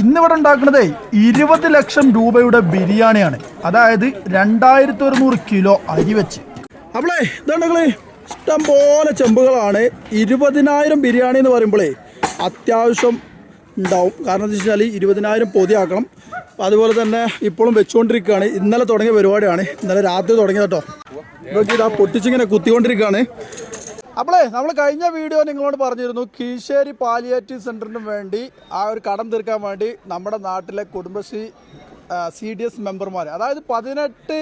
ഇന്നിവിടെ ഉണ്ടാക്കുന്നത് ഇരുപത് ലക്ഷം രൂപയുടെ ബിരിയാണിയാണ്. അതായത് രണ്ടായിരത്തി ഒരുന്നൂറ് കിലോ അരി വെച്ച്. അപ്പോളേ ഇതാണ്ടങ്ങളെ ഇഷ്ടം പോലെ ചെമ്പുകളാണ്. ഇരുപതിനായിരം ബിരിയാണി എന്ന് പറയുമ്പോഴേ അത്യാവശ്യം ഉണ്ടാവും. കാരണം എന്താ വെച്ചാൽ ഇരുപതിനായിരം പൊതിയാക്കണം. അതുപോലെ തന്നെ ഇപ്പോഴും വെച്ചുകൊണ്ടിരിക്കുകയാണ് ഇന്നലെ തുടങ്ങിയ പരിപാടിയാണ്. ഇന്നലെ രാത്രി തുടങ്ങിയ കേട്ടോ ഇതൊക്കെ ഇതാ പൊട്ടിച്ചിങ്ങനെ കുത്തിക്കൊണ്ടിരിക്കുകയാണ്. അപ്പോളേ നമ്മൾ കഴിഞ്ഞ വീഡിയോ നിങ്ങളോട് പറഞ്ഞിരുന്നു കീശേരി പാലിയേറ്റീവ് സെന്ററിന് വേണ്ടി ആ ഒരു കടം തീർക്കാൻ വേണ്ടി നമ്മുടെ നാട്ടിലെ കുടുംബശ്രീ സി ഡി എസ് മെമ്പർമാർ അതായത് പതിനെട്ട്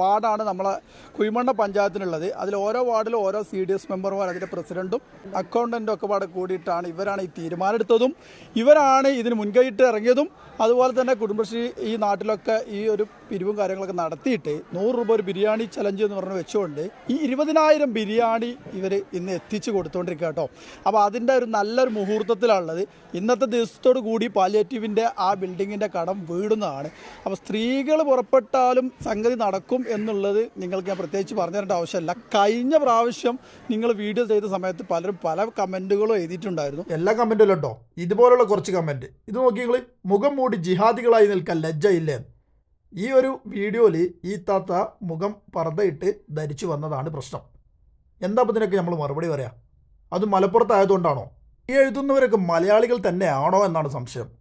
വാർഡാണ് നമ്മളെ കുഴിമണ്ണ പഞ്ചായത്തിനുള്ളത്. അതിൽ ഓരോ വാർഡിലും ഓരോ സി ഡി എസ് മെമ്പർമാർ അതിന്റെ പ്രസിഡന്റും അക്കൗണ്ടന്റും ഒക്കെ പാടെ കൂടിയിട്ടാണ് ഇവരാണ് ഈ തീരുമാനമെടുത്തതും. ഇവരാണ് ഇതിന് മുൻകൈയിട്ട് ഇറങ്ങിയതും. അതുപോലെ തന്നെ കുടുംബശ്രീ ഈ നാട്ടിലൊക്കെ ഈ ഒരു പിരിവും കാര്യങ്ങളൊക്കെ നടത്തിയിട്ട് നൂറ് രൂപ ഒരു ബിരിയാണി ചലഞ്ച് എന്ന് പറഞ്ഞ് വെച്ചുകൊണ്ട് ഈ ഇരുപതിനായിരം ബിരിയാണി ഇവർ ഇന്ന് എത്തിച്ചു കൊടുത്തുകൊണ്ടിരിക്കുക കേട്ടോ. അപ്പോൾ അതിന്റെ ഒരു നല്ലൊരു മുഹൂർത്തത്തിലാണുള്ളത്. ഇന്നത്തെ ദിവസത്തോടു കൂടി പാലിയേറ്റീവിന്റെ ആ ബിൽഡിങ്ങിന്റെ കടം വീടുന്നതാണ്. അപ്പോൾ സ്ത്രീകൾ പുറപ്പെട്ടാലും സംഗതി നടക്കും. എന്നുള്ളത് നിങ്ങൾക്ക് ഞാൻ പ്രത്യേകിച്ച് പറഞ്ഞു തരേണ്ട ആവശ്യമില്ല. കഴിഞ്ഞ പ്രാവശ്യം നിങ്ങൾ വീഡിയോ ചെയ്ത സമയത്ത് പലരും പല കമന്റുകളും എഴുതിയിട്ടുണ്ടായിരുന്നു. എല്ലാ കമന്റും ഉണ്ടോ ഇതുപോലുള്ള കുറച്ച് കമന്റ് ഇത് നോക്കി നിങ്ങൾ മുഖം മൂടി ജിഹാദികളായി നിൽക്കാൻ ലജ്ജയില്ലേ? ഈ ഒരു വീഡിയോയിൽ ഈ താത്ത മുഖം പറതയിട്ട് ധരിച്ചു വന്നതാണ് പ്രശ്നം. എന്താ അപ്പം ഇതിനൊക്കെ നമ്മൾ മറുപടി പറയാം? അത് മലപ്പുറത്തായതുകൊണ്ടാണോ? ഈ എഴുതുന്നവരൊക്കെ മലയാളികൾ തന്നെയാണോ എന്നാണ് സംശയം.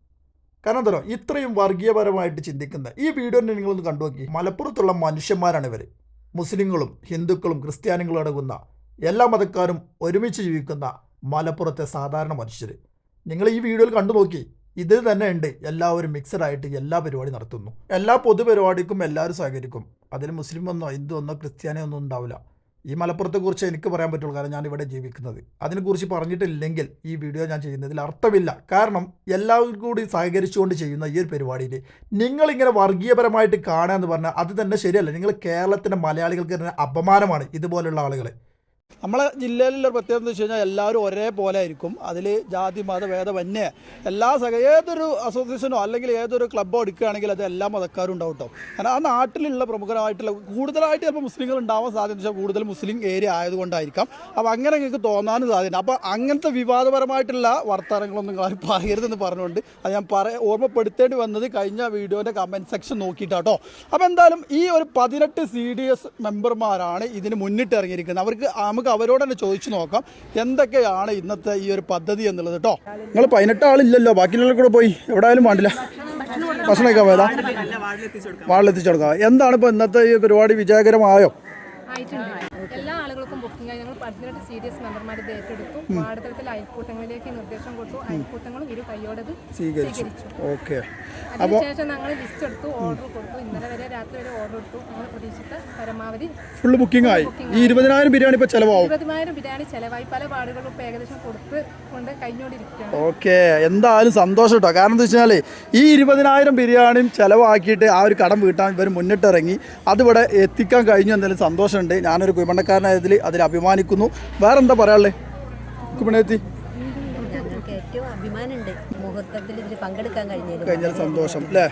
കാരണം എന്താ ഇത്രയും വർഗീയപരമായിട്ട് ചിന്തിക്കുന്ന ഈ വീഡിയോ നിങ്ങളൊന്ന് കണ്ടു നോക്കി. മലപ്പുറത്തുള്ള മനുഷ്യന്മാരാണ് ഇവർ മുസ്ലിങ്ങളും ഹിന്ദുക്കളും ക്രിസ്ത്യാനികളും അടങ്ങുന്ന എല്ലാ മതക്കാരും ഒരുമിച്ച് ജീവിക്കുന്ന മലപ്പുറത്തെ സാധാരണ മനുഷ്യർ നിങ്ങൾ ഈ വീഡിയോയിൽ കണ്ടു നോക്കി. ഇതിൽ തന്നെ ഉണ്ട്. എല്ലാവരും മിക്സഡായിട്ട് എല്ലാ പരിപാടി നടത്തുന്നു. എല്ലാ പൊതുപരിപാടിക്കും എല്ലാവരും സഹകരിക്കും. അതിൽ മുസ്ലിം ഒന്നോ ഹിന്ദു ഒന്നോ ക്രിസ്ത്യാനി ഒന്നും ഉണ്ടാവില്ല. ഈ മലപ്പുറത്തെക്കുറിച്ച് എനിക്ക് പറയാൻ പറ്റുള്ളൂ. കാരണം ഞാൻ ഇവിടെ ജീവിക്കുന്നത്. അതിനെക്കുറിച്ച് പറഞ്ഞിട്ടില്ലെങ്കിൽ ഈ വീഡിയോ ഞാൻ ചെയ്യുന്നതിൽ അർത്ഥമില്ല. കാരണം എല്ലാവരും കൂടി സഹകരിച്ചുകൊണ്ട് ചെയ്യുന്ന ഈ ഒരു പരിപാടിയിൽ നിങ്ങളിങ്ങനെ വർഗീയപരമായിട്ട് കാണുക എന്ന് പറഞ്ഞാൽ അത് തന്നെ ശരിയല്ല. നിങ്ങൾ കേരളത്തിന്റെ മലയാളികൾക്ക് തന്നെ അപമാനമാണ് ഇതുപോലുള്ള ആളുകൾ നമ്മളെ ജില്ലയിലുള്ള പ്രത്യേകത എന്ന് വെച്ച് കഴിഞ്ഞാൽ എല്ലാവരും ഒരേപോലെ ആയിരിക്കും. അതിൽ ജാതി മത ഭേദമന്യേ എല്ലാ സഹ ഏതൊരു അസോസിയേഷനോ അല്ലെങ്കിൽ ഏതൊരു ക്ലബ്ബോ എടുക്കുകയാണെങ്കിൽ അത് എല്ലാ മതക്കാരും ഉണ്ടാവും കേട്ടോ കാരണം ആ നാട്ടിലുള്ള പ്രമുഖരായിട്ടുള്ള കൂടുതലായിട്ട് ചിലപ്പോൾ മുസ്ലിങ്ങൾ ഉണ്ടാവാൻ സാധ്യത വെച്ചാൽ കൂടുതൽ മുസ്ലിം ഏരിയ ആയതുകൊണ്ടായിരിക്കാം. അപ്പോൾ അങ്ങനെ നിങ്ങൾക്ക് തോന്നാനും സാധ്യത അപ്പോൾ അങ്ങനത്തെ വിവാദപരമായിട്ടുള്ള വർത്തമാനങ്ങളൊന്നും നിങ്ങൾ പറയരുതെന്ന് പറഞ്ഞുകൊണ്ട് അത് ഞാൻ പറ ഓർമ്മപ്പെടുത്തേണ്ടി വന്നത് കഴിഞ്ഞ വീഡിയോന്റെ കമന്റ് സെക്ഷൻ നോക്കിയിട്ടാട്ടോ അപ്പോൾ എന്തായാലും ഈ ഒരു പതിനെട്ട് സി ഡി എസ് മെമ്പർമാരാണ് ഇതിന് മുന്നിട്ട് ഇറങ്ങിയിരിക്കുന്നത്. അവർക്ക് നമുക്ക് അവരോട് തന്നെ ചോദിച്ചു നോക്കാം എന്തൊക്കെയാണ് ഇന്നത്തെ ഈ ഒരു പദ്ധതി എന്നുള്ളത് കേട്ടോ നിങ്ങൾ പതിനെട്ട് ആളില്ലല്ലോ ബാക്കിയുള്ള കൂടെ പോയി. എവിടെയായാലും വേണ്ടില്ല. ഭക്ഷണമൊക്കെ പോയതാ വാളിലെത്തിച്ചു കൊടുക്കാം. എന്താണ് ഇപ്പോൾ ഇന്നത്തെ ഈ പരിപാടി വിജയകരമായോ? ആയിട്ടുണ്ട്. എല്ലാ ആളുകൾക്കും ബുക്കിംഗ് ആയി. ഞങ്ങൾ പതിനെട്ട് സീരിയസ് മെമ്പർമാർ ഇത് ഏറ്റെടുത്തു. അയൽക്കൂട്ടങ്ങളിലേക്ക് നിർദ്ദേശം കൊടുത്തു. അയൽക്കൂട്ടങ്ങളും ഇരു കൈയോടത് സ്വീകരിച്ചു. സ്വീകരിച്ചു. ഓക്കെ. അതിനുശേഷം ഞങ്ങൾ ലിസ്റ്റ് എടുത്തു ഓർഡർ കൊടുത്തു. ഇന്നലെ വരെ രാത്രി വരെ ഓർഡർ എടുത്തു. ഞങ്ങൾ പ്രതീക്ഷിച്ച പരമാവധി ഫുള്ള് ബുക്കിംഗ് ആയി. ഈ ഇരുപതിനായിരം ബിരിയാണി ഇപ്പോൾ ചിലവാകും ഇരുപതിനായിരം ബിരിയാണി ചെലവായി. പല വാർഡുകളും ഇപ്പോൾ ഏകദേശം കൊടുത്ത് കൊണ്ട് കഴിഞ്ഞുകൊണ്ടിരിക്കുകയാണ് ഓക്കെ. എന്തായാലും സന്തോഷം കേട്ടോ കാരണം എന്താ വെച്ചാൽ ഈ ഇരുപതിനായിരം ബിരിയാണിയും ചിലവാക്കിയിട്ട് ആ ഒരു കടം വീട്ടാൻ ഇവർ മുന്നിട്ടിറങ്ങി. അതിവിടെ എത്തിക്കാൻ കഴിഞ്ഞു. എന്തായാലും സന്തോഷമുണ്ട്. ഞാനൊരു കുഴിമണ്ണക്കാരനായതിൽ അതിൽ അഭിമാനിക്കുന്നു. വേറെന്താ പറയാനുള്ളത് കുമിണത്തി ഞങ്ങൾക്ക് ഏറ്റവും അഭിമാനമുണ്ട്. മുഹൂർത്തത്തിൽ ഇതിൽ പങ്കെടുക്കാൻ കഴിഞ്ഞതിൽ കഴിഞ്ഞാൽ സന്തോഷം അല്ലേ?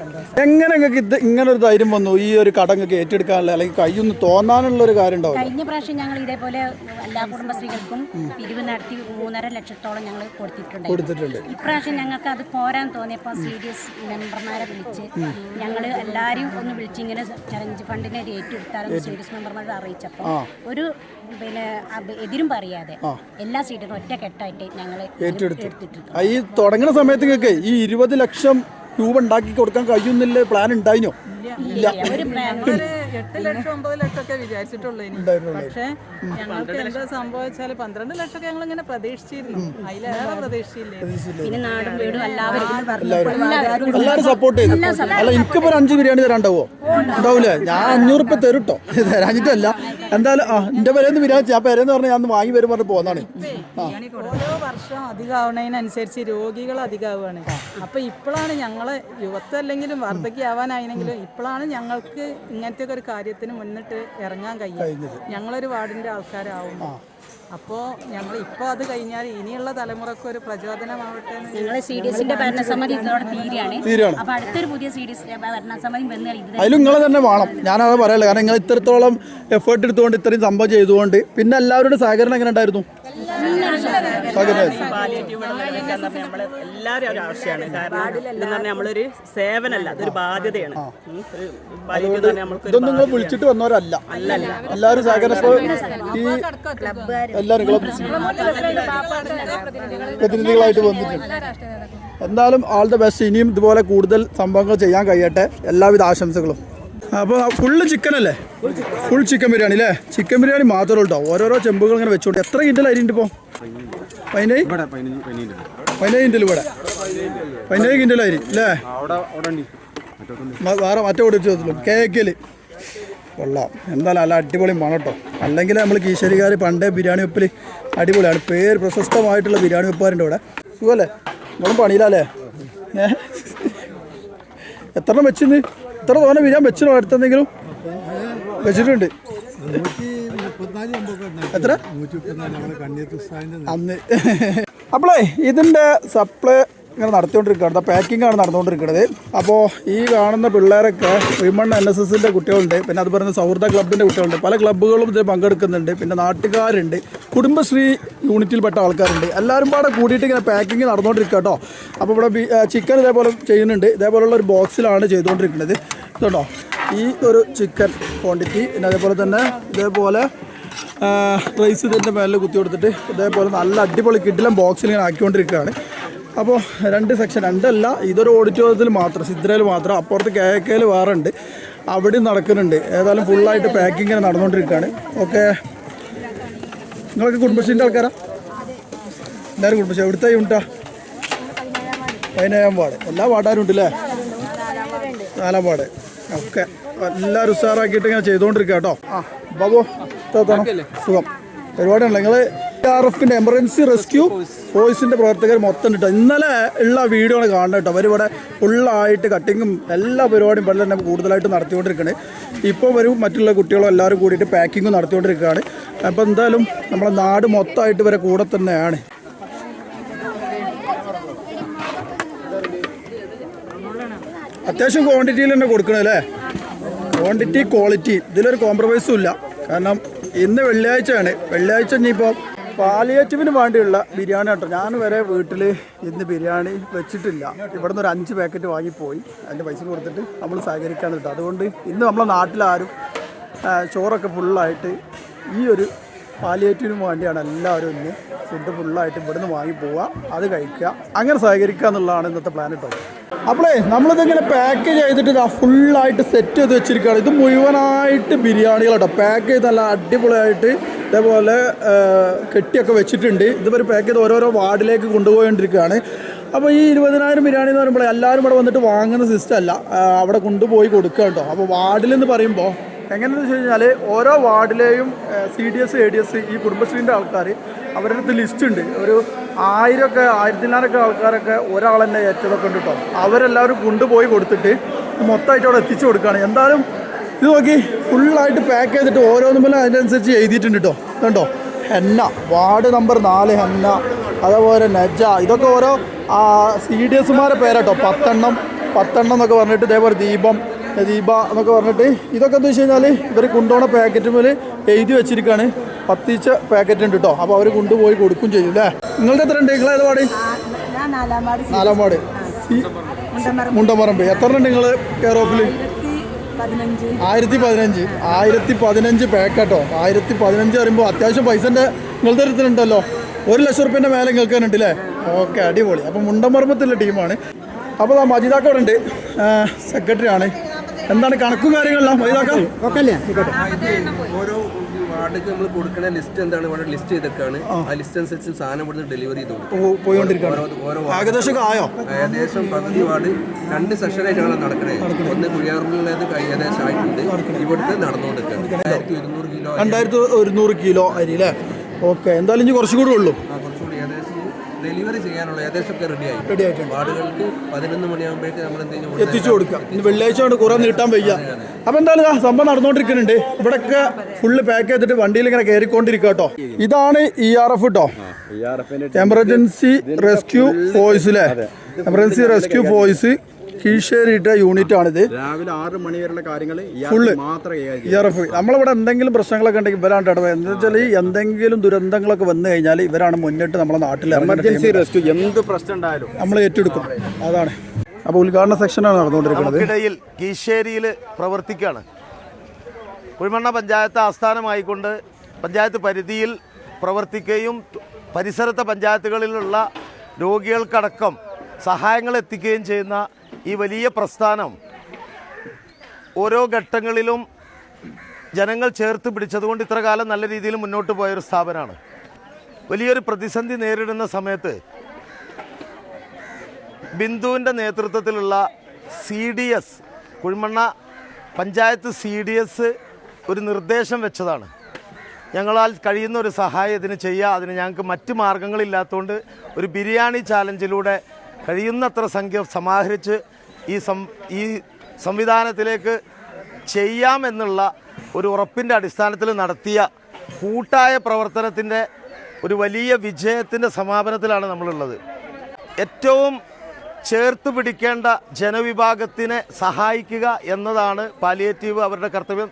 എങ്ങനെ നിങ്ങൾക്ക് ഇത് ഇങ്ങനെ ഒരു ധൈര്യം വന്നു? ഈ ഒരു കടങ്ങ് ഏറ്റെടുക്കാനുള്ള അല്ലെങ്കിൽ കയ്യൊന്ന് തോന്നാനുള്ള ഒരു കാര്യം ഉണ്ടാവും കഴിഞ്ഞ പ്രാവശ്യം ഞങ്ങൾ ഇതേപോലെ എല്ലാ കുടുംബശ്രീകൾക്കും പിരിവ് നടത്തി മൂന്നര ലക്ഷത്തോളം ഞങ്ങൾ കൊടുത്തിട്ടുണ്ട് കൊടുത്തിട്ടുണ്ട്. ഇപ്രാവശ്യം ഞങ്ങൾക്ക് അത് പോരാൻ തോന്നിയപ്പോൾ സി ഡി എസ് മെമ്പർമാരെ വിളിച്ച് ഞങ്ങൾ എല്ലാവരും ഒന്ന് വിളിച്ച് ഇങ്ങനെ ചലഞ്ച് ഫണ്ടിനെ ഏറ്റെടുത്താലും സി ഡി എസ് മെമ്പർമാരെ അറിയിച്ചപ്പോൾ ഒരു പിന്നെ എതിരും പറയാതെ എല്ലാ സീറ്റും ഒറ്റ കെട്ടായിട്ട് ഞങ്ങൾ ഏറ്റെടുത്തു. എടുത്തിട്ടുണ്ട്. ആ, ഈ തുടങ്ങുന്ന സമയത്ത് നിങ്ങൾക്ക് ഈ ഇരുപത് ലക്ഷം രൂപ ഉണ്ടാക്കി കൊടുക്കാൻ കഴിയുന്നില്ല പ്ലാൻ ഉണ്ടായിനോ ഇല്ല എട്ട് ലക്ഷം ഒമ്പത് വിചാരിച്ചിട്ടുള്ളൂ ഇനി പക്ഷേ ഞങ്ങൾക്ക് എന്താ സംഭവിച്ചാൽ പന്ത്രണ്ട് ലക്ഷം ഒക്കെ ഞങ്ങൾ ഇങ്ങനെ പ്രതീക്ഷിച്ചിരുന്നു അതിലേറെ പ്രതീക്ഷിച്ചില്ലേ പിന്നെ നാടും വീടും എല്ലാവരും എല്ലാവരും സപ്പോർട്ട് ചെയ്തു അല്ല എനിക്കിപ്പോ അഞ്ചു ബിരിയാണി തരാണ്ടാവോ ഉണ്ടാവൂലേ ഞാൻ അഞ്ഞൂറ് ഉപ്പ തരും കേട്ടോ തരാഞ്ഞിട്ടല്ല എന്തായാലും ആ എന്റെ പേരെന്ന് ബിരിയാണി ആ പേരെന്ന് പറഞ്ഞാൽ ഞാൻ വാങ്ങി വരും പറഞ്ഞു പോന്നാണ് ഓരോ വർഷം അധികമാവുന്നതിനനുസരിച്ച് രോഗികൾ അധികമാവുകയാണ് അപ്പൊ ഇപ്പോഴാണ് ഞങ്ങളെ യുവത്വം അല്ലെങ്കിലും വാർദ്ധക്യമാവാനായെങ്കിലും ഇപ്പോഴാണ് ഞങ്ങൾക്ക് ഇങ്ങനത്തെ ഒരു കാര്യത്തിന് മുന്നിട്ട് ഇറങ്ങാൻ കഴിയുന്നത് ഞങ്ങളൊരു വാർഡിന്റെ ആൾക്കാരാവുമ്പോൾ അപ്പോൾ ഞങ്ങൾ ഇപ്പോൾ അത് കഴിഞ്ഞാൽ ഇനിയുള്ള തലമുറയ്ക്ക് ഒരു പ്രചോദനമാവട്ടെ എന്ന് ഞങ്ങളെ സി ഡി എസിന്റെ ഭരണസമിതി ഇതോടെ തീരുകയാണ്. തീരുകയാണ്. അപ്പൊ അടുത്തൊരു പുതിയ സി ഡി എസ് ഭരണസമിതി വന്ന് ഇത് അതിലും നിങ്ങൾ തന്നെ വേണം. ഞാനത് പറയല്ലോ. കാരണം നിങ്ങൾ ഇത്രത്തോളം എഫേർട്ട് എടുത്തുകൊണ്ട് ഇത്രയും സംഭവം ചെയ്തുകൊണ്ട് പിന്നെ എല്ലാവരുടെ സഹകരണം എങ്ങനെ ഉണ്ടായിരുന്നു? പാലിയേറ്റീവ് പറഞ്ഞാൽ എല്ലാവരും ഒരു ആവശ്യമാണ്. കാരണം ഇതെന്ന് പറഞ്ഞാൽ നമ്മളൊരു സേവനമല്ല അതൊരു ബാധ്യതയാണ്. ഇതൊന്നും നിങ്ങൾ വിളിച്ചിട്ട് വന്നവരല്ല. എല്ലാവരും സഹകരണ ഈ എല്ലാവരും പ്രതിനിധികളായിട്ട് വന്നിട്ടുണ്ട്. എന്തായാലും ആൾ ദ ബെസ്റ്റ് ഇനിയും ഇതുപോലെ കൂടുതൽ സംഭവങ്ങൾ ചെയ്യാൻ കഴിയട്ടെ. എല്ലാവിധ ആശംസകളും. അപ്പോൾ ഫുള്ള് ചിക്കൻ അല്ലേ? ഫുൾ ചിക്കൻ ബിരിയാണി അല്ലേ ചിക്കൻ ബിരിയാണി മാത്രമേ ഉള്ളൂ ഓരോരോ ചെമ്പുകൾ ഇങ്ങനെ വെച്ചോണ്ട് എത്ര കിൻഡൽ അരി ഉണ്ട് ഇപ്പോൾ പതിനേഴ്? പതിനേഴ്. കിൻഡൽ ഇവിടെ. പതിനേഴ് കിൻഡൽ അരി അല്ലേ വേറെ മറ്റേ കൊടുത്തു കേക്കിൽ കൊള്ളാം. എന്തായാലും നല്ല അടിപൊളി മണം കേട്ടോ അല്ലെങ്കിൽ നമ്മൾ കീശേരിക്കാർ പണ്ടേ ബിരിയാണി വെപ്പിൽ അടിപൊളിയാണ്. പേര് പ്രശസ്തമായിട്ടുള്ള ബിരിയാണി വെപ്പാറുണ്ട് ഇവിടെ. സുഖമല്ലേ നിങ്ങളും പണിയിലല്ലേ എത്ര എണ്ണം വെച്ചിന്ന്? എത്ര തോന്നെ വീഴാൻ വെച്ചിനോ? അടുത്തെന്തെങ്കിലും? വെച്ചിട്ടുണ്ട്. എത്ര? അന്ന്. അപ്പോളേ ഇതിന്റെ സപ്ലൈ ഇങ്ങനെ നടത്തിക്കൊണ്ടിരിക്കുകയാണ്. പാക്കിംഗ് ആണ് നടന്നുകൊണ്ടിരിക്കുന്നത്. അപ്പോൾ ഈ കാണുന്ന പിള്ളേരൊക്കെ വിമൺ എൻ എസ് എസിന്റെ കുട്ടികളുണ്ട്. പിന്നെ അതുപോലെ തന്നെ സൗഹൃദ ക്ലബിന്റെ കുട്ടികളുണ്ട്. പല ക്ലബ്ബുകളും ഇതിൽ പങ്കെടുക്കുന്നുണ്ട്. പിന്നെ നാട്ടുകാരുണ്ട്. കുടുംബശ്രീ യൂണിറ്റിൽപ്പെട്ട ആൾക്കാരുണ്ട്. എല്ലാവരും പാടെ കൂടിയിട്ട് ഇങ്ങനെ പാക്കിംഗ് നടന്നുകൊണ്ടിരിക്കുക കേട്ടോ. അപ്പോൾ ഇവിടെ ചിക്കൻ ഇതേപോലെ ചെയ്യുന്നുണ്ട്. ഇതേപോലുള്ള ഒരു ബോക്സിലാണ് ചെയ്തുകൊണ്ടിരിക്കുന്നത്. ഇതുണ്ടോ? ഈ ഒരു ചിക്കൻ ക്വാണ്ടിറ്റി പിന്നെ അതേപോലെ തന്നെ ഇതേപോലെ റൈസ് ഇതിന്റെ മേലിൽ കുത്തി കൊടുത്തിട്ട് ഇതേപോലെ നല്ല അടിപൊളി കിഡിലും ബോക്സിൽ ഇങ്ങനെ ആക്കിക്കൊണ്ടിരിക്കുകയാണ്. അപ്പോൾ രണ്ട് സെക്ഷൻ രണ്ടല്ല ഇതൊരു ഓഡിറ്റോറിയത്തിൽ മാത്രം സിദ്രയിൽ മാത്രം അപ്പുറത്ത് കെ കെയിൽ വേറെ ഉണ്ട്. അവിടെ നടക്കുന്നുണ്ട്. ഏതായാലും ഫുള്ളായിട്ട് പാക്കിങ് ഇങ്ങനെ നടന്നുകൊണ്ടിരിക്കുകയാണ്. ഓക്കെ നിങ്ങളൊക്കെ കുടുംബശ്രീന്റെ ആൾക്കാരാ? എല്ലാവരും കുടുംബശ്രീ. എവിടുത്തെ യൂണിറ്റാ പതിനേഴാം വാർഡ്. എല്ലാ വാർഡാരും ഉണ്ട് അല്ലേ നാലാം വാർഡ്. ഒക്കെ എല്ലാവരും ഉഷാറാക്കിയിട്ട് ഇങ്ങനെ ചെയ്തുകൊണ്ടിരിക്കുക കേട്ടോ. ആ ബാബു സുഖം. പരിപാടിയാണല്ലോ. നിങ്ങൾ ആർ എഫിന്റെ എമർജൻസി റെസ്ക്യൂ ഫോഴ്സിന്റെ പ്രവർത്തകർ മൊത്തം കിട്ടും ഇന്നലെ ഉള്ള വീഡിയോ ആണ് കാണുന്നത് കേട്ടോ. അവരിവിടെ ഫുള്ളായിട്ട് കട്ടിങ്ങും എല്ലാ പരിപാടിയും പല തന്നെ കൂടുതലായിട്ട് നടത്തിക്കൊണ്ടിരിക്കുന്നത് ഇപ്പോൾ വരും മറ്റുള്ള കുട്ടികളും എല്ലാവരും കൂടിയിട്ട് പാക്കിങ്ങും നടത്തിക്കൊണ്ടിരിക്കുകയാണ്. അപ്പോൾ എന്തായാലും നമ്മുടെ നാട് മൊത്തമായിട്ട് വരെ കൂടെ തന്നെയാണ്. അത്യാവശ്യം ക്വാണ്ടിറ്റിയിൽ തന്നെ കൊടുക്കണം അല്ലേ? ക്വാണ്ടിറ്റി ക്വാളിറ്റി ഇതിലൊരു കോംപ്രമൈസും ഇല്ല. കാരണം ഇന്ന് വെള്ളിയാഴ്ചയാണ്. വെള്ളിയാഴ്ച ഇനിയിപ്പോൾ പാലിയേറ്റീവിന് വേണ്ടിയുള്ള ബിരിയാണി കേട്ടോ. ഞാൻ വരെ വീട്ടിൽ ഇന്ന് ബിരിയാണി വെച്ചിട്ടില്ല. ഇവിടെ നിന്ന് ഒരു അഞ്ച് പാക്കറ്റ് വാങ്ങിപ്പോയി. അതിന്റെ പൈസ കൊടുത്തിട്ട് നമ്മൾ സഹകരിക്കാൻ കേട്ടോ. അതുകൊണ്ട് ഇന്ന് നമ്മളെ നാട്ടിലാരും ചോറൊക്കെ ഫുള്ളായിട്ട് ഈ ഒരു പാലിയേറ്റീവിന് വേണ്ടിയാണ് എല്ലാവരും ഇന്ന് ഫുഡ് ഫുള്ളായിട്ട് ഇവിടുന്ന് വാങ്ങി പോവുക. അത് കഴിക്കുക. അങ്ങനെ സഹകരിക്കുക എന്നുള്ളതാണ് ഇന്നത്തെ പ്ലാൻ അപ്പോളേ നമ്മളിതിങ്ങനെ പാക്ക് ചെയ്തിട്ട് ഇതാ ഫുള്ളായിട്ട് സെറ്റ് ചെയ്ത് വെച്ചിരിക്കുകയാണ്. ഇത് മുഴുവനായിട്ട് ബിരിയാണികളാട്ടോ. പാക്ക് ചെയ്ത് നല്ല അടിപൊളിയായിട്ട് ഇതേപോലെ കെട്ടിയൊക്കെ വെച്ചിട്ടുണ്ട്. ഇതുവരെ പാക്ക് ചെയ്ത് ഓരോരോ വാർഡിലേക്ക് കൊണ്ടുപോയിക്കൊണ്ടിരിക്കുകയാണ്. അപ്പോൾ ഈ ഇരുപതിനായിരം ബിരിയാണി എന്ന് പറയുമ്പോൾ എല്ലാവരും ഇവിടെ വന്നിട്ട് വാങ്ങുന്ന സിസ്റ്റം അല്ല. അവിടെ കൊണ്ടുപോയി കൊടുക്കുക കേട്ടോ. അപ്പോൾ വാർഡിലെന്ന് പറയുമ്പോൾ എങ്ങനെയെന്ന് വെച്ച് കഴിഞ്ഞാൽ ഓരോ വാർഡിലെയും C D S A D S ഈ കുടുംബശ്രീന്റെ ആൾക്കാർ അവരുടെ അടുത്ത് ലിസ്റ്റ് ഉണ്ട്. ഒരു ആയിരമൊക്കെ ആയിരത്തിനായിരൊക്കെ ആൾക്കാരൊക്കെ ഒരാളെന്നെ ഏറ്റതൊക്കെ ഉണ്ട് കേട്ടോ. അവരെല്ലാവരും കൊണ്ടുപോയി കൊടുത്തിട്ട് മൊത്തമായിട്ട് അവിടെ എത്തിച്ചു കൊടുക്കുകയാണ്. എന്തായാലും ഇത് നോക്കി ഫുള്ളായിട്ട് പാക്ക് ചെയ്തിട്ട് ഓരോന്നും പോലെ അതിനനുസരിച്ച് എഴുതിയിട്ടുണ്ട് കേട്ടോ. കണ്ടോ? ഹെന്ന വാർഡ് നമ്പർ നാല് ഹെന്ന അതേപോലെ നജ ഇതൊക്കെ ഓരോ സി ഡി എസുമാരെ പേരാട്ടോ പത്തെണ്ണം പത്തെണ്ണം എന്നൊക്കെ പറഞ്ഞിട്ട് ഇതേപോലെ ദീപം ദീപ എന്നൊക്കെ പറഞ്ഞിട്ട് ഇതൊക്കെ എന്താ വെച്ച് കഴിഞ്ഞാൽ ഇവർ കുണ്ടോണ പാക്കറ്റ് മേൽ എഴുതി വെച്ചിരിക്കുകയാണ് പത്തിച്ച പാക്കറ്റ് ഉണ്ട് കേട്ടോ അപ്പോൾ അവർ കൊണ്ടുപോയി കൊടുക്കും ചെയ്യും അല്ലേ നിങ്ങളുടെ എത്ര ഉണ്ട്? നിങ്ങളേത് പാടി നാലാം പാട് മുണ്ടമറമ്പ്. എത്ര ഉണ്ട് നിങ്ങൾ കെയർ ഓഫിൽ ആയിരത്തി പതിനഞ്ച്. ആയിരത്തി പതിനഞ്ച്. പാക്കറ്റോ ആയിരത്തി പതിനഞ്ച് പറയുമ്പോൾ അത്യാവശ്യം പൈസന്റെ നിങ്ങളുടെ അടുത്തുണ്ടല്ലോ ഒരു ലക്ഷം റുപ്യന്റെ മേലെ കേൾക്കാനുണ്ട് അല്ലേ ഓക്കെ അടിപൊളി. അപ്പം മുണ്ടമർമ്മത്തുള്ള ടീമാണ് അപ്പോൾ ആ മജിതാക്കവിടെ ഉണ്ട്. സെക്രട്ടറി ആണ്. എന്താണ് കണക്കും കാര്യങ്ങളെല്ലാം? മജിതാക്ക ഓരോ വാർഡുക്ക് നമ്മൾ കൊടുക്കുന്ന ലിസ്റ്റ് എന്താണ്? ഇവിടെ ലിസ്റ്റ് ചെയ്തൊക്കെയാണ് ആ. ലിസ്റ്റ് അനുസരിച്ച് സാധനം ഇവിടുന്ന് ഡെലിവറി ചെയ്തു കൊടുക്കും. പോ- പോയിക്കൊണ്ടിരിക്കുകയാണ് ഓരോ ഓരോ ഏകദേശം ആയോ? ഏകദേശം പകുതി വാർഡ് രണ്ട് സെഷനായിട്ടാണ് നടക്കണേ. ഒന്ന് കുഴിയാറിലുള്ളത് ഏകദേശം ആയിട്ടുണ്ട്. ഇവിടുത്തെ നടന്നുകൊണ്ടിരിക്കുന്നത് രണ്ടായിരത്തി ഒരുന്നൂറ് കിലോ അരി. രണ്ടായിരത്തി ഒരുന്നൂറ് കിലോ അരി അല്ലേ? ഓക്കെ. എന്തായാലും ഇനി കുറച്ചുകൂടെ ഉള്ളൂ. ഡെലിവറി ചെയ്യാനുള്ള ഏകദേശമൊക്കെ റെഡി ആയി റെഡി ആയിട്ടുണ്ട് വാർഡുകൾക്ക് പതിനൊന്ന് മണിയാകുമ്പോഴേക്ക് നമ്മൾ എന്തെങ്കിലും എത്തിച്ചു കൊടുക്കാം. ഇനി വെള്ളിയാഴ്ച കൊണ്ട് കുറേ നീട്ടാൻ വയ്യ. അപ്പോൾ എന്തായാലും ഇതാ സംഭവം നടന്നുകൊണ്ടിരിക്കുന്നുണ്ട് ഇവിടെയൊക്കെ ഫുള്ള് പാക്ക് ചെയ്തിട്ട് വണ്ടിയിൽ ഇങ്ങനെ കയറിക്കൊണ്ടിരിക്കുക കേട്ടോ ഇതാണ് ഇ ആർ എഫ് കേട്ടോ എമർജൻസി റെസ്ക്യൂ ഫോഴ്സ് അല്ലേ എമർജൻസി റെസ്ക്യൂ ഫോഴ്സ് കീഴ്ശേരിയിട്ട യൂണിറ്റ് ആണിത്. രാവിലെ ആറ് മണി വരെയുള്ള കാര്യങ്ങൾ ഫുള്ള് മാത്രം ഇ ആർ എഫ് നമ്മളിവിടെ എന്തെങ്കിലും പ്രശ്നങ്ങളൊക്കെ ഉണ്ടെങ്കിൽ ഇവരാണ് ഇടപെടുക എന്താ വെച്ചാൽ ഈ എന്തെങ്കിലും ദുരന്തങ്ങളൊക്കെ വന്നു കഴിഞ്ഞാൽ ഇവരാണ് മുന്നിട്ട് നമ്മളെ നാട്ടിൽ എമർജൻസി റെസ്ക്യൂ എന്ത് പ്രശ്നം ഉണ്ടായാലും നമ്മൾ ഏറ്റെടുക്കും. അതാണ്. അപ്പോൾ ഉദ്ഘാടന സെക്ഷനാണ് നടന്നുകൊണ്ടിരിക്കുന്നത്. ഇടയിൽ കീശ്ശേരിയിൽ പ്രവർത്തിക്കുകയാണ് കുഴിമണ്ണ പഞ്ചായത്ത് ആസ്ഥാനമായിക്കൊണ്ട് പഞ്ചായത്ത് പരിധിയിൽ പ്രവർത്തിക്കുകയും പരിസരത്തെ പഞ്ചായത്തുകളിലുള്ള രോഗികൾക്കടക്കം സഹായങ്ങൾ എത്തിക്കുകയും ചെയ്യുന്ന ഈ വലിയ പ്രസ്ഥാനം ഓരോ ഘട്ടങ്ങളിലും ജനങ്ങൾ ചേർത്ത് പിടിച്ചതുകൊണ്ട് ഇത്ര കാലം നല്ല രീതിയിൽ മുന്നോട്ട് പോയൊരു സ്ഥാപനമാണ്. വലിയൊരു പ്രതിസന്ധി നേരിടുന്ന സമയത്ത് ബിന്ദുവിന്റെ നേതൃത്വത്തിലുള്ള C D S Kuzhimanna panchayat C D S ഒരു നിർദ്ദേശം വെച്ചതാണ്. ഞങ്ങളാൽ കഴിയുന്ന ഒരു സഹായം ഇതിന് ചെയ്യുക അതിന് ഞങ്ങൾക്ക് മറ്റ് മാർഗങ്ങളില്ലാത്തതുകൊണ്ട് ഒരു ബിരിയാണി ചാലഞ്ചിലൂടെ കഴിയുന്നത്ര സംഖ്യ സമാഹരിച്ച് ഈ ഈ സംവിധാനത്തിലേക്ക് ചെയ്യാമെന്നുള്ള ഒരു ഉറപ്പിന്റെ അടിസ്ഥാനത്തിൽ നടത്തിയ കൂട്ടായ പ്രവർത്തനത്തിന്റെ ഒരു വലിയ വിജയത്തിന്റെ സമാപനത്തിലാണ് നമ്മളുള്ളത്. ഏറ്റവും ചേർത്ത് പിടിക്കേണ്ട ജനവിഭാഗത്തിനെ സഹായിക്കുക എന്നതാണ് പാലിയേറ്റീവ് അവരുടെ കർത്തവ്യം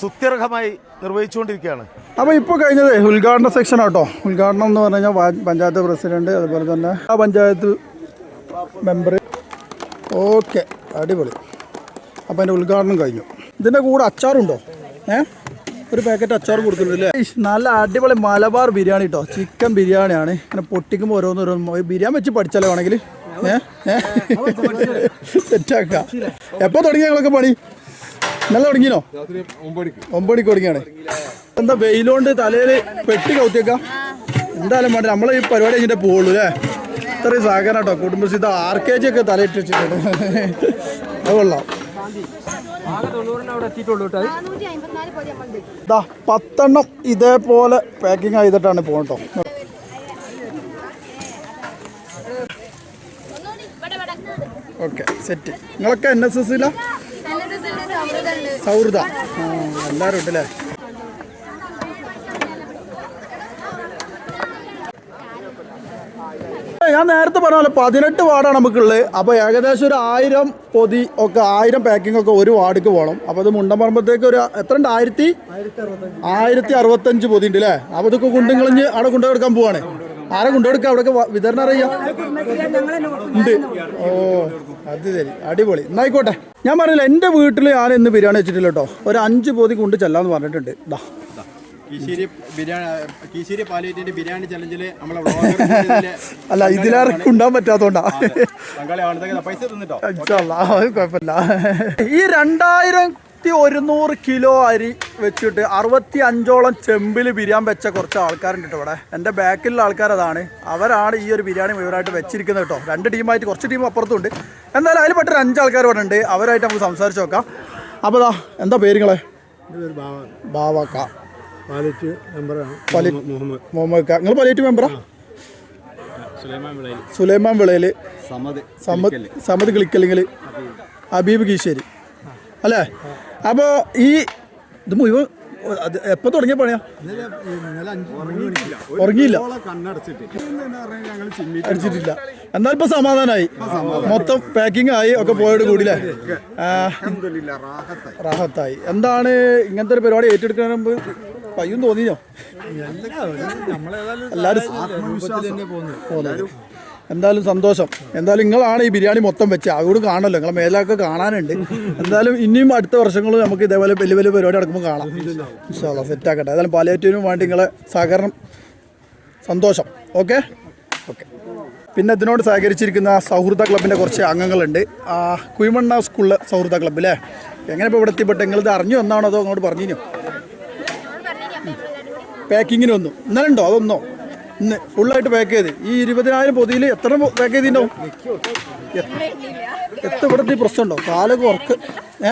സുത്യർഹമായി നിർവഹിച്ചുകൊണ്ടിരിക്കുകയാണ്. അപ്പോൾ ഇപ്പോൾ കഴിഞ്ഞത് ഉദ്ഘാടന സെക്ഷൻ ആട്ടോ. ഉദ്ഘാടനം എന്ന് പറഞ്ഞു കഴിഞ്ഞാൽ പഞ്ചായത്ത് പ്രസിഡന്റ് അതുപോലെ തന്നെ ആ പഞ്ചായത്ത് മെമ്പർ. ഓക്കെ അടിപൊളി. അപ്പോൾ അതിന്റെ ഉദ്ഘാടനം കഴിഞ്ഞു. ഇതിന്റെ കൂടെ അച്ചാറുണ്ടോ? ഏ? ഒരു പാക്കറ്റ് അച്ചാർ കൊടുക്കുന്നില്ലേ അല്ലേ? നല്ല അടിപൊളി മലബാർ ബിരിയാണി കേട്ടോ ചിക്കൻ ബിരിയാണിയാണ്. ഇങ്ങനെ പൊട്ടിക്കുമ്പോൾ ഓരോന്നോരോന്ന് ബിരിയാണി വെച്ച് പഠിച്ചാലോ വേണമെങ്കിൽ സെറ്റാക്കാം. എപ്പോൾ തുടങ്ങിയ ഞങ്ങളൊക്കെ പണി? നല്ല തുടങ്ങിയോ ഒമ്പടിക്ക് തുടങ്ങിയാണ്. എന്താ വെയിലോണ്ട് തലയിൽ പെട്ടി കൗത്തിയേക്കാം? എന്തായാലും വേണ്ട നമ്മളെ ഈ പരിപാടി കഴിഞ്ഞിട്ടേ പോവുള്ളൂ അല്ലേ? ഇത്രയും സഹകരണം കേട്ടോ. കുടുംബശ്രീ ഇത് ആർ കെ ജി ഒക്കെ തലയിട്ട് വെച്ചിട്ടുണ്ട് അത് കൊള്ളാം. ദാ പത്തെണ്ണം ഇതേപോലെ പാക്കിംഗ് ചെയ്തിട്ടാണ് പോകട്ടോ ഓക്കെ സെറ്റ് നിങ്ങളൊക്കെ എൻ എസ് എസ് സൗഹൃദ. ആ എല്ലാവരും ഉണ്ടല്ലേ? നേരത്തെ പറഞ്ഞ പോലെ പതിനെട്ട് വാർഡാണ് നമുക്കുള്ളത്. അപ്പോൾ ഏകദേശം ഒരു ആയിരം പൊതി ഒക്കെ ആയിരം പാക്കിംഗ് ഒക്കെ ഒരു വാർഡിക്ക് പോകണം. അപ്പോൾ അത് മുണ്ടമ്പറമ്പത്തേക്ക് ഒരു എത്ര ഉണ്ട് ആയിരത്തി? ആയിരത്തി അറുപത്തഞ്ച് പൊതി ഉണ്ട് അല്ലേ അപ്പോൾ ഇതൊക്കെ കൊണ്ടുങ്ങളഞ്ഞ് അവിടെ കൊണ്ടുകൊടുക്കാൻ പോവാണ്. ആരെ അവിടെയൊക്കെ അവിടെ വിതരണം അറിയാം. ഉണ്ട്. ഓ അത് ശരി. അടിപൊളി. എന്നായിക്കോട്ടെ ഞാൻ പറഞ്ഞില്ല എന്റെ വീട്ടിൽ ഞാൻ ഇന്ന് ബിരിയാണി വെച്ചിട്ടില്ല കേട്ടോ. ഒരു അഞ്ച് പൊതി കൊണ്ട് ചെല്ലാന്ന് പറഞ്ഞിട്ടുണ്ട്. ഇതാ കീശേരി ബിരിയാണി കീശേരി പാലിയേറ്റിന്റെ ബിരിയാണി ചലഞ്ചിൽ നമ്മളെ vlogger അല്ല ഇതിലാർക്കും ഉണ്ടാൻ പറ്റാത്തോണ്ടാ. പൈസ തിന്നിട്ടോ? കുഴപ്പമില്ല. ഈ രണ്ടായിരം ഒരുന്നൂറ് കിലോ അരി വെച്ചിട്ട് അറുപത്തി അഞ്ചോളം ചെമ്പിൽ ബിരിയാണി വെച്ച കുറച്ച് ആൾക്കാരുണ്ട് കേട്ടോ ഇവിടെ. എന്റെ ബാക്കിലുള്ള ആൾക്കാർ അതാണ്. അവരാണ് ഈ ഒരു ബിരിയാണി മുഴുവനായിട്ട് വെച്ചിരിക്കുന്നത് കേട്ടോ രണ്ട് ടീമായിട്ട് കുറച്ച് ടീം അപ്പുറത്തുണ്ട്. എന്തായാലും അതിൽ പെട്ടൊരു അഞ്ചാൾക്കാർ ഇവിടെ ഉണ്ട്. അവരായിട്ട് നമുക്ക് സംസാരിച്ച് നോക്കാം. അപ്പോൾ ദാ എന്താ പേരുകളെ ബാവാക്ക. മുഹമ്മദ്. ക നിങ്ങൾ പലിയേറ്റ് മെമ്പറാ? സുലൈമാൻ വിളയിൽ. സമത് കിളിക്കല്ലെങ്കിൽ ഹബീബ് കീശ്ശേരി അല്ലേ? അപ്പോൾ ഈ ഇത് മുഴുവൻ എപ്പോ തുടങ്ങിയ പണിയാ? ഉറങ്ങിയില്ല. കണ്ണടച്ചിട്ട്. ഞങ്ങൾ ചിമ്മി അടിച്ചിട്ടില്ല. എന്നാൽ ഇപ്പൊ സമാധാനമായി മൊത്തം പാക്കിംഗ് ആയി ഒക്കെ പോയോട് കൂടിയില്ലേ റാഹത്തായി. എന്താണ് ഇങ്ങനത്തെ ഒരു പരിപാടി ഏറ്റെടുക്കാൻ മുമ്പ് പയ്യും തോന്നിയോ? എല്ലാവരും എന്തായാലും സന്തോഷം. എന്തായാലും നിങ്ങളാണ് ഈ ബിരിയാണി മൊത്തം വെച്ച്. അവിടെ കാണല്ലോ നിങ്ങളെ മേലൊക്കെ കാണാനുണ്ട്. എന്തായാലും ഇനിയും അടുത്ത വർഷങ്ങളും നമുക്ക് ഇതേപോലെ വലിയ വലിയ പരിപാടി നടക്കുമ്പോൾ കാണാം. ഇൻഷാല്ല സെറ്റാക്കട്ടെ ഏതായാലും പാലിയേറ്റീവിനും വേണ്ടി നിങ്ങളെ സഹകരണം. സന്തോഷം. ഓക്കെ ഓക്കെ പിന്നെ ഇതിനോട് സഹകരിച്ചിരിക്കുന്ന സൗഹൃദ ക്ലബിന്റെ കുറച്ച് അംഗങ്ങളുണ്ട്. ആ, കുഴിമണ്ണ സ്കൂളിലെ സൗഹൃദ ക്ലബ്ബ് അല്ലേ എങ്ങനെ ഇപ്പോൾ ഇവിടെ എത്തിപ്പെട്ട്? നിങ്ങളിത് അറിഞ്ഞു? വന്നാണോ അതോ അങ്ങോട്ട് പറഞ്ഞിനോ പാക്കിങ്ങിന് വന്നു. ഇന്നലെ ഉണ്ടോ? അതൊന്നോ? ഇന്ന് ഫുള്ളായിട്ട് പാക്ക് ചെയ്ത്. ഈ ഇരുപതിനായിരം പൊതിയിൽ എത്ര പാക്ക് ചെയ്തിട്ടുണ്ടാവും? എത്ര ഇവിടുത്തെ പ്രശ്നമുണ്ടോ? കാലൊക്കെ ഉറക്ക്. ഏ?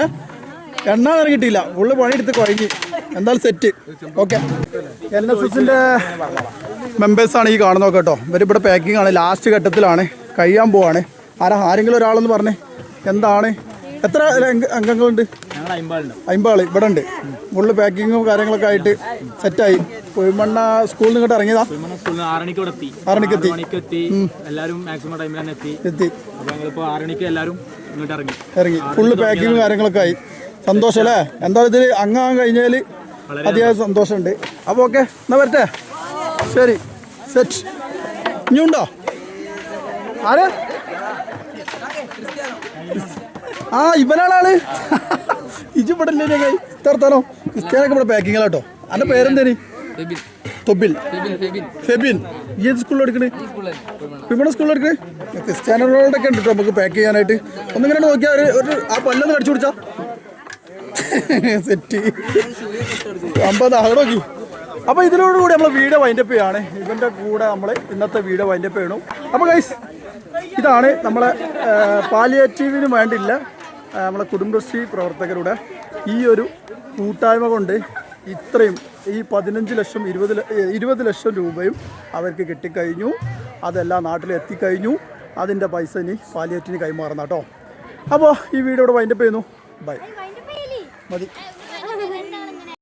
എണ്ണ ഇറങ്ങിയിട്ടില്ല. ഫുള്ള് പണിയെടുത്ത് കുഴങ്ങി എന്തായാലും സെറ്റ് ഓക്കെ എൻ എസ് എസിന്റെ മെമ്പേഴ്സാണ് ഈ കാണുന്നത് കേട്ടോ. ഇവരിവിടെ പാക്കിംഗ് ആണ്. ലാസ്റ്റ് ഘട്ടത്തിലാണ്. കഴിയാൻ പോവാണ്. ആരാ ആരെങ്കിലും ഒരാളെന്ന് പറഞ്ഞേ. എന്താണ്? എത്ര അംഗ- അംഗങ്ങളുണ്ട്? അമ്പതാൾ ഇവിടെ ഉണ്ട്. ഫുള്ള് പാക്കിങ്ങും കാര്യങ്ങളൊക്കെ ആയിട്ട് സെറ്റായി കുഴിമണ്ണ സ്കൂളിൽ ഇങ്ങോട്ട് ഇറങ്ങിയതാ? ആറണിക്ക് എത്തി. എല്ലാവരും മാക്സിമം ടൈമിൽ തന്നെ എത്തി. എത്തി. അപ്പൊ ഞങ്ങളിപ്പോ ആറണിക്ക് എല്ലാവരും ഇങ്ങോട്ട് ഇറങ്ങി. ഇറങ്ങി. ഫുള്ള് പാക്കിങ്ങും കാര്യങ്ങളൊക്കെ ആയി. സന്തോഷം അല്ലേ? എന്താ ഇതിൽ അങ്ങാൻ കഴിഞ്ഞാൽ അതിയായ സന്തോഷമുണ്ട്. അപ്പോൾ ഓക്കെ എന്നാ വരട്ടെ? ശരി. സെറ്റ് ഇനിയുണ്ടോ ആര്? ആ ഇവനാണ് ആൾ ഇജു ഇവിടെ ഇല്ലേ കൈ തർത്താനോ? ക്രിസ്ത്യാനൊക്കെ ഇവിടെ പാക്കിങ്ങിലാട്ടോ അന്റെ പേരെന്തേനി? തൊബിൽ. ഫെബിൻ ഈ ഏത് സ്കൂളിൽ എടുക്കണേ ഇവിടെ സ്കൂളിൽ എടുക്കണേ ക്രിസ്ത്യാനോടെ ഒക്കെ ഉണ്ട് ട്ടോ നമുക്ക് പാക്ക് ചെയ്യാനായിട്ട്. ഒന്നിങ്ങനെ നോക്കിയാൽ ഒരു ആ പല്ലൊന്ന് കടിച്ചു പിടിച്ചാ. സെറ്റ്. അമ്പത് അവിടെ നോക്കി. അപ്പോൾ ഇതിനോടുകൂടി നമ്മൾ വീഡിയോ വൈൻഡപ്പ് ചെയ്യാണ്. ഇവന്റെ കൂടെ നമ്മൾ ഇന്നത്തെ വീഡിയോ വൈൻഡപ്പ് ചെയ്യണം. അപ്പോൾ ഗൈസ് ഇതാണ് നമ്മളെ പാലിയേറ്റീവിന് വേണ്ടിയില്ല നമ്മളെ കുടുംബശ്രീ പ്രവർത്തകരുടെ ഈ ഒരു കൂട്ടായ്മ കൊണ്ട് ഇത്രയും ഈ പതിനഞ്ച് ലക്ഷം ഇരുപത് ഇരുപത് ലക്ഷം രൂപയും അവർക്ക് കിട്ടിക്കഴിഞ്ഞു. അതെല്ലാം നാട്ടിൽ എത്തിക്കഴിഞ്ഞു. അതിന്റെ പൈസ ഇനി പാലിയേറ്റിന് കൈമാറുന്ന കേട്ടോ. അപ്പോൾ ഈ വീഡിയോ ഇവിടെ വൈൻഡപ്പ് ചെയ്യുന്നു. ബൈ. മതി.